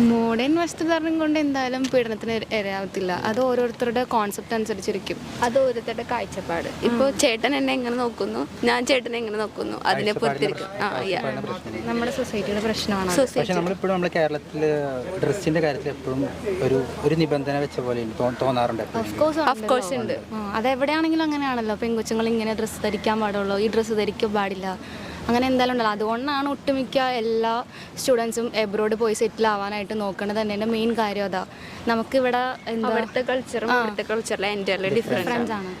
Modern വസ്ത്രധാരണം കൊണ്ട് എന്തായാലും പീഡനത്തിന് ഇര- ഇരയാവത്തില്ല. അത് ഓരോരുത്തരുടെ കോൺസെപ്റ്റ് അനുസരിച്ചിരിക്കും. അത് ഓരോരുത്തരുടെ കാഴ്ചപ്പാട്. ഇപ്പോൾ ചേട്ടൻ എന്നെ എങ്ങനെ നോക്കുന്നു? ഞാൻ ചേട്ടനെ എങ്ങനെ നോക്കുന്നു? അതിനെ പൊത്തിരിക്കും ആ യാ നമ്മുടെ സൊസൈറ്റിയുടെ പ്രശ്നമാണ് പക്ഷേ പക്ഷെ നമ്മളിപ്പോഴും നമ്മുടെ കേരളത്തിൽ ഡ്രസ്സിന്റെ കാര്യത്തിൽ എപ്പോഴും ഒരു ഒരു നിബന്ധന വെച്ച പോലെ തോന്നാറുണ്ട് എപ്പോഴും. ഓഫ് കോഴ്സ് ഉണ്ട്. അതെവിടെയാണെങ്കിലും അങ്ങനെയാണല്ലോ. പെൺകൊച്ചുങ്ങൾ ഇങ്ങനെ ഡ്രസ്സ് ധരിക്കാൻ പാടുള്ളൂ. ഈ ഡ്രസ്സ് ധരിക്കാൻ പാടില്ല. അങ്ങനെ എന്തായാലും ഉണ്ടല്ലോ. അതുകൊണ്ടാണ് ഒട്ടുമിക്ക എല്ലാ സ്റ്റുഡൻസും എബ്രോഡ് പോയി സെറ്റിൽ ആവാനായിട്ട് നോക്കുന്നത് തന്നെ. എന്റെ മെയിൻ കാര്യം അതാ. നമുക്കിവിടെ ഇവിടെ അവിടുത്തെ കൾച്ചറും ഇവിടുത്തെ കൾച്ചറിലെ എന്റെ ഡിഫറൻസ് ഡിഫറൻസ് ആണ്.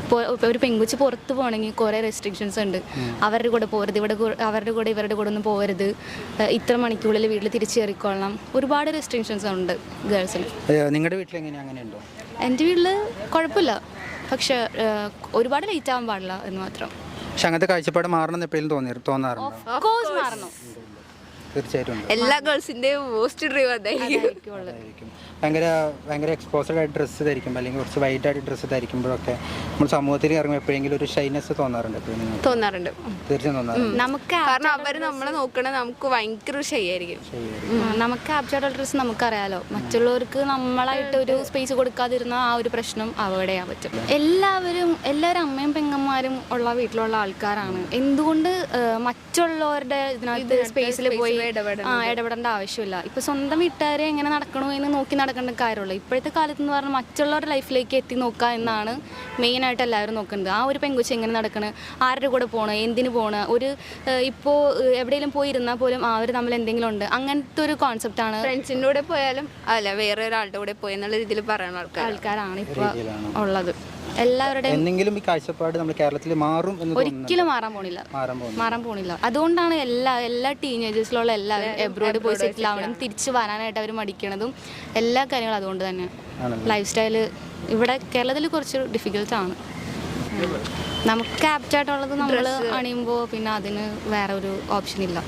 ഇപ്പോൾ ഇപ്പോൾ ഒരു പെങ്കുച്ച് പുറത്ത് പോകണമെങ്കിൽ കുറേ റെസ്ട്രിക്ഷൻസ് ഉണ്ട്. അവരുടെ കൂടെ പോരുത് ഇവിടെ അവരുടെ കൂടെ ഇവരുടെ കൂടെ ഒന്നും പോകരുത്. ഇത്ര മണിക്കൂറിൽ വീട്ടിൽ തിരിച്ചു കയറിക്കൊള്ളണം ഒരുപാട് റെസ്ട്രിക്ഷൻസ് ഉണ്ട് ഗേൾസിന് നിങ്ങളുടെ വീട്ടിൽ എങ്ങനെയാ അങ്ങനെ ഉണ്ടോ എന്റെ വീട്ടിൽ കുഴപ്പമില്ല. പക്ഷെ ഒരുപാട് ലേറ്റ് ആവാൻ പാടില്ല എന്ന് മാത്രം. പക്ഷെ അങ്ങനത്തെ കാഴ്ചപ്പാട് മാറണം എന്ന് എപ്പോഴും തോന്നി തോന്നാറുണ്ട്. തീർച്ചയായിട്ടും ഉണ്ട്. എല്ലാ ഗേൾസിന്റെയും മോസ്റ്റ് ഡ്രീം അതായിരിക്കും. അതായിരിക്കുള്ളൂ. ആയിരിക്കും. ഭയങ്കര ഭയങ്കര എക്സ്പോസ്ഡ് ആയിട്ട് ഡ്രസ്സ് ധരിക്കുമ്പോൾ അല്ലെങ്കിൽ കുറച്ച് വൈറ്റ് ആയിട്ട് ഡ്രസ്സ് ധരിക്കുമ്പോഴൊക്കെ നമ്മൾ സമൂഹത്തിൽ ഇറങ്ങുമ്പോൾ എപ്പോഴെങ്കിലും ഒരു ഷൈനസ് തോന്നാറുണ്ട് എപ്പോഴും തോന്നാറുണ്ട്. തീർച്ചയായും തോന്നാറുണ്ട്. നമുക്ക് കാരണം അവർ നമ്മളെ നമുക്ക് ഭയങ്കര ഷൈയായിരിക്കും ഉം, നമുക്ക് ആപ്റ്റായിട്ടുള്ള ഡ്രസ്സ് നമുക്കറിയാലോ. മറ്റുള്ളവർക്ക് നമ്മളായിട്ട് ഒരു സ്പേസ് കൊടുക്കാതിരുന്ന ആ ഒരു പ്രശ്നം അവോയ്ഡ് ചെയ്യാൻ പറ്റും എല്ലാവരും എല്ലാവരും അമ്മയും പെങ്ങന്മാരും ഉള്ള വീട്ടിലുള്ള ആൾക്കാരാണ്. എന്തുകൊണ്ട് മറ്റുള്ളവരുടെ ഇതിനകത്ത് സ്പേസിൽ പോയി ആ ഇടപെടേണ്ട ആവശ്യമില്ല. ഇപ്പൊ സ്വന്തം വീട്ടുകാരെ എങ്ങനെ നടക്കണോ എന്ന് നോക്കി നടക്കേണ്ട കാര്യമുള്ളൂ. ഇപ്പോഴത്തെ കാലത്ത് എന്ന് പറഞ്ഞാൽ മറ്റുള്ളവരുടെ ലൈഫിലേക്ക് എത്തി നോക്കുക എന്നാണ് മെയിൻ ആയിട്ട് എല്ലാവരും നോക്കുന്നത്. ആ ഒരു പെങ്കുച്ച എങ്ങനെ നടക്കണ്? ആരുടെ കൂടെ പോണ്? എന്തിനു പോണ്? ഒരു ഇപ്പോ എവിടെയെങ്കിലും പോയി ഇരുന്നാൽ പോലും അവർ തമ്മിൽ എന്തെങ്കിലും ഉണ്ട്? അങ്ങനത്തെ ഒരു കോൺസെപ്റ്റ് ആണ് ഫ്രണ്ട്സിന്റെ കൂടെ പോയാലും അല്ല വേറെ ഒരാളുടെ കൂടെ പോയെന്നുള്ള രീതിയിൽ പറയുന്ന ആൾക്കാർ ആൾക്കാരാണ് ഇപ്പോൾ ഉള്ളത്. എല്ലാവരുടെയും എന്തെങ്കിലും ഈ കാഴ്ചപ്പാട് നമ്മൾ കേരളത്തിൽ മാറും എന്ന് തോന്നുന്നു ഒരിക്കലും മാറാൻ പോണില്ല. മാറാൻ പോകുന്നു മാറാൻ പോണില്ല. അതുകൊണ്ടാണ് എല്ലാ എല്ലാ ടീനേജേഴ്സിലുള്ള എല്ലാവരും എബ്രോഡ് പോയി സെറ്റിൽ ആവണം. തിരിച്ച് വരാനായിട്ട് അവർ മടിക്കണതും എല്ലാ കാര്യങ്ങളും അതുകൊണ്ട് തന്നെ. ലൈഫ് സ്റ്റൈൽ ഇവിടെ കേരളത്തിൽ കുറച്ച് ആണ്. നമുക്ക് ആപ്റ്റായിട്ടുള്ളത് നമ്മൾ അണിയുമ്പോൾ പിന്നെ അതിന് വേറെ ഒരു ഓപ്ഷൻ ഇല്ല.